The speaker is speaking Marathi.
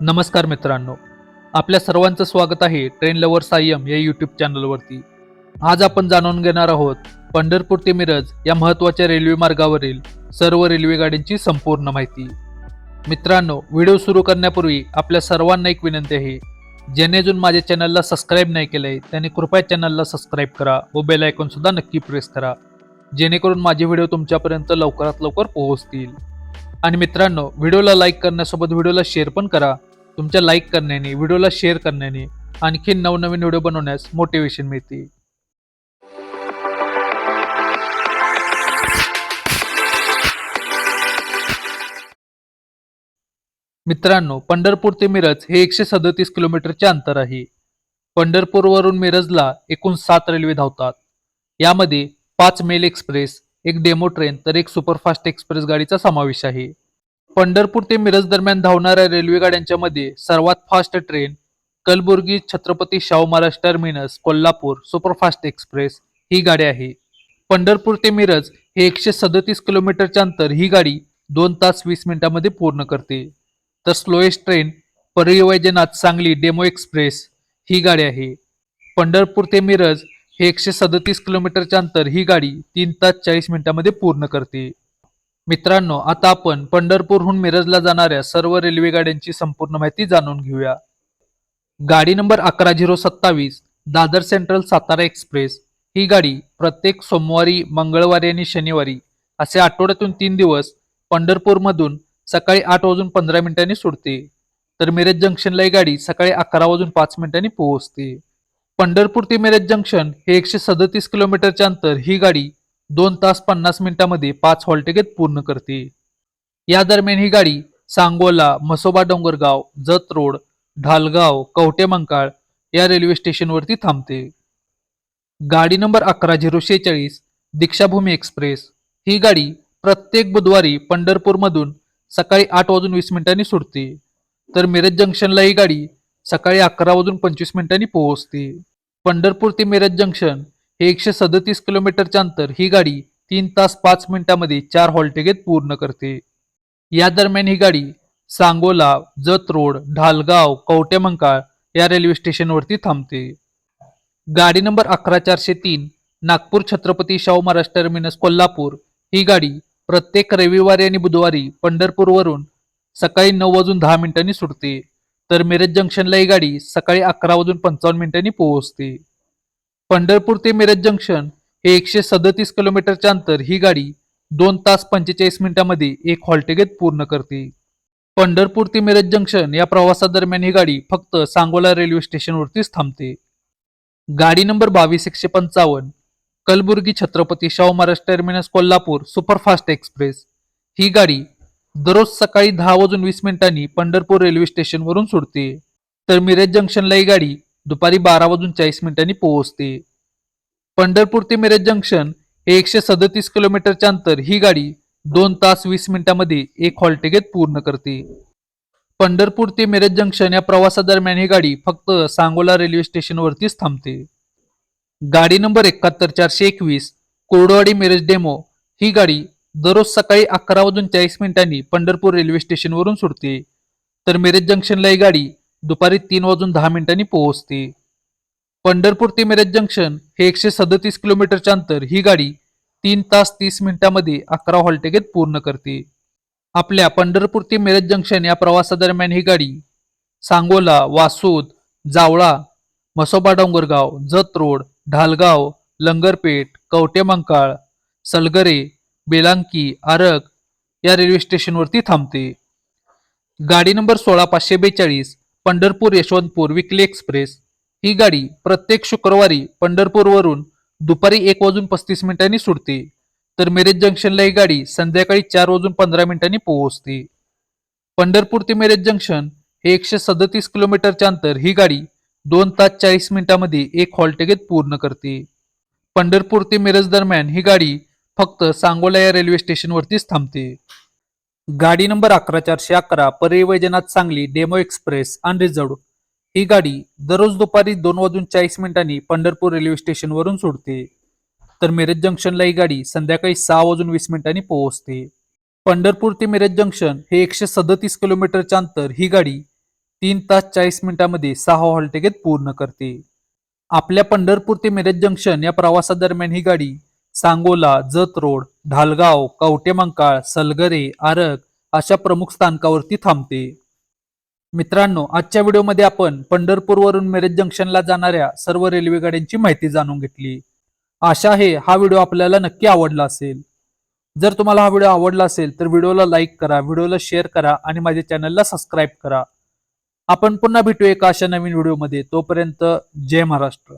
नमस्कार मित्रांनो. आपल्या सर्वांचं स्वागत आहे ट्रेन लवर सायम या यूट्यूब चॅनलवरती. आज आपण जाणून घेणार आहोत पंढरपूर ते मिरज या महत्त्वाच्या रेल्वे मार्गावरील सर्व रेल्वे गाड्यांची संपूर्ण माहिती. मित्रांनो व्हिडिओ सुरू करण्यापूर्वी आपल्या सर्वांना एक विनंती आहे. ज्याने अजून माझ्या चॅनलला सबस्क्राईब नाही केलंय त्याने कृपया चॅनलला सबस्क्राईब करा व बेल नक्की प्रेस करा. जेणेकरून माझे व्हिडिओ तुमच्यापर्यंत लवकरात लवकर पोहोचतील. आणि मित्रांनो व्हिडिओला लाईक करण्यासोबत व्हिडिओला शेअर पण करा. तुमच्या लाईक करण्याने व्हिडिओला शेअर करण्याने आणखी नवनवीन व्हिडिओ बनवण्यास मोटिवेशन मिळते मित्रांनो पंढरपूर ते मिरज हे एकशे सदतीस किलोमीटरचे अंतर आहे पंढरपूरवरून मिरजला एकूण सात रेल्वे धावतात. यामध्ये पाच मेल एक्सप्रेस एक डेमो ट्रेन तर एक सुपरफास्ट एक्सप्रेस गाडीचा समावेश आहे. पंढरपूर ते मिरज दरम्यान धावणाऱ्या रेल्वे गाड्यांच्या मध्ये सर्वात fast train Kalaburagi Chhatrapati Shahu Maharaj terminus Kolhapur superfast express ही गाडी आहे. पंढरपूर ते मिरज हे एकशे सदतीस किलोमीटरच्या अंतर ही गाडी दोन तास वीस मिनिटांमध्ये पूर्ण करते. तर slowest train Parli Vaijnath Sangli demo express ही गाडी आहे. पंढरपूर ते मिरज हे एकशे सदतीस किलोमीटरच्या अंतर ही गाडी तीन तास चाळीस मिनिटांमध्ये पूर्ण करते. मित्रांनो आता आपण पंढरपूरहून मिरजला जाणाऱ्या सर्व रेल्वे गाड्यांची संपूर्ण माहिती जाणून घेऊया. गाडी नंबर अकरा झिरो सत्तावीस दादर सेंट्रल सातारा एक्सप्रेस. ही गाडी प्रत्येक सोमवारी मंगळवारी आणि शनिवारी असे आठवड्यातून तीन दिवस पंढरपूरमधून सकाळी आठ वाजून पंधरा मिनिटांनी सुटते. तर मिरज जंक्शनला ही गाडी सकाळी अकरा वाजून पाच मिनिटांनी पोहोचते. पंढरपूर ते मिरज जंक्शन हे एकशे सदतीस किलोमीटरचे अंतर ही गाडी दोन तास पन्नास मिनिटांमध्ये पाच हॉलटिकेत पूर्ण करते. या दरम्यान ही गाडी सांगोला म्हसोबा डोंगरगाव जत रोड ढालगाव कवटे मंकाळ या रेल्वे स्टेशनवरती थांबते. गाडी नंबर अकरा झिरो शेहेचाळीस दीक्षाभूमी एक्सप्रेस ही गाडी प्रत्येक बुधवारी पंढरपूरमधून सकाळी आठ वाजून वीस मिनिटांनी सुटते. तर मिरज जंक्शनला ही गाडी सकाळी अकरा वाजून पंचवीस मिनिटांनी पोहोचते. पंढरपूर ते मिरज जंक्शन हे एकशे सदतीस किलोमीटरच्या अंतर ही गाडी तीन तास पाच मिनिटांमध्ये चार हॉल्टे पूर्ण करते. या दरम्यान ही गाडी सांगोला जत रोड ढालगाव कवटेमंकाळ या रेल्वे स्टेशनवरती थांबते. गाडी नंबर अकरा चारशे तीन नागपूर छत्रपती शाहू महाराज टर्मिनस कोल्हापूर. ही गाडी प्रत्येक रविवारी आणि बुधवारी पंढरपूरवरून सकाळी नऊ वाजून दहा मिनिटांनी सुटते. तर मिरज जंक्शनला ही गाडी सकाळी अकरा वाजून पंचावन्न मिनिटांनी पोहोचते. पंढरपूर ते मिरज जंक्शन हे एकशे सदतीस किलोमीटरचे अंतर ही गाडी दोन तास पंचेचाळीस मिनिटांमध्ये एक हॉल्टेगेत पूर्ण करते. पंढरपूर ते मिरज जंक्शन या प्रवासादरम्यान ही गाडी फक्त सांगोला रेल्वे स्टेशनवरतीच थांबते. गाडी नंबर बावीस एकशे पंचावन्न Kalaburagi Chhatrapati Shahu Maharaj terminus Kolhapur superfast express. ही गाडी दररोज सकाळी दहा वाजून वीस मिनिटांनी पंढरपूर रेल्वे स्टेशनवरून सुटते. तर मिरज जंक्शनला ही गाडी दुपारी बारा वाजून चाळीस मिनिटांनी पोहोचते. पंढरपूर ते मिरज जंक्शन हे एकशे सदतीस किलोमीटरच्या अंतर ही गाडी दोन तास वीस मिनिटांमध्ये एक हॉल्ट पूर्ण करते. पंढरपूर ते मिरज जंक्शन या प्रवासादरम्यान ही गाडी फक्त सांगोला रेल्वे स्टेशनवरतीच थांबते. गाडी नंबर एकाहत्तर चारशे एकवीस कोरडवाडी मिरज डेमो ही गाडी दररोज सकाळी अकरा वाजून चाळीस मिनिटांनी पंढरपूर रेल्वे स्टेशनवरून सुटते. तर मिरज जंक्शनला ही गाडी दुपारी तीन वाजून दहा मिनिटांनी पोहोचते. पंढरपूर ते मिरज जंक्शन हे एकशे सदतीस किलोमीटरच्या अंतर ही गाडी तीन तास तीस मिनिटांमध्ये अकरा हॉल्ट पूर्ण करते. आपल्या पंढरपूर ते मिरज जंक्शन या प्रवासादरम्यान ही गाडी सांगोला वासूद जावळा म्हसोबा डोंगरगाव जत रोड ढालगाव लंगरपेठ कवटेमंकाळ सलगरे बेलांकी आरग या रेल्वे स्टेशनवरती थांबते. गाडी नंबर सोळा पाचशे बेचाळीस पंढरपूर यशवंतपूर विकली एक्सप्रेस. ही गाडी प्रत्येक शुक्रवारी पंढरपूरवरून दुपारी एक वाजून पस्तीस मिनिटांनी सुटते. तर मिरज जंक्शनला ही गाडी संध्याकाळी चार वाजून पंधरा मिनिटांनी पोहोचते. पंढरपूर ते मिरज जंक्शन हे एकशे सदतीस किलोमीटरचे अंतर ही गाडी दोन तास चाळीस मिनिटांमध्ये एक हॉलटेगेत पूर्ण करते. पंढरपूर ते मिरज दरम्यान ही गाडी फक्त सांगोला या रेल्वे स्टेशनवरतीच थांबते. गाडी नंबर अकरा चारशे अकरा Parlivaijnath Sangli demo express unreserved ही गाडी दररोज दुपारी दोन वाजून चाळीस मिनिटांनी पंढरपूर रेल्वे स्टेशनवरून सोडते. तर मिरज जंक्शनला ही गाडी संध्याकाळी सहा वाजून वीस मिनिटांनी पोहोचते. पंढरपूर ते मिरज जंक्शन हे एकशे सदतीस किलोमीटरचे अंतर ही गाडी तीन तास चाळीस मिनिटांमध्ये सहा हॉल्टे पूर्ण करते. आपल्या पंढरपूर ते मिरज जंक्शन या प्रवासादरम्यान ही गाडी सांगोला जत रोड ढालगाव कवटेमंकाळ सलगरे आरग अशा प्रमुख स्थानकावरती थांबते. मित्रांनो आजच्या व्हिडिओमध्ये आपण पंढरपूरवरून मिरज जंक्शनला जाणाऱ्या सर्व रेल्वे गाड्यांची माहिती जाणून घेतली. आशा आहे हा व्हिडिओ आपल्याला नक्की आवडला असेल. जर तुम्हाला हा व्हिडिओ आवडला असेल तर व्हिडिओला लाईक करा व्हिडिओला शेअर करा आणि माझ्या चॅनलला सबस्क्राईब करा. आपण पुन्हा भेटू एका अशा नवीन व्हिडिओमध्ये. तोपर्यंत जय महाराष्ट्र.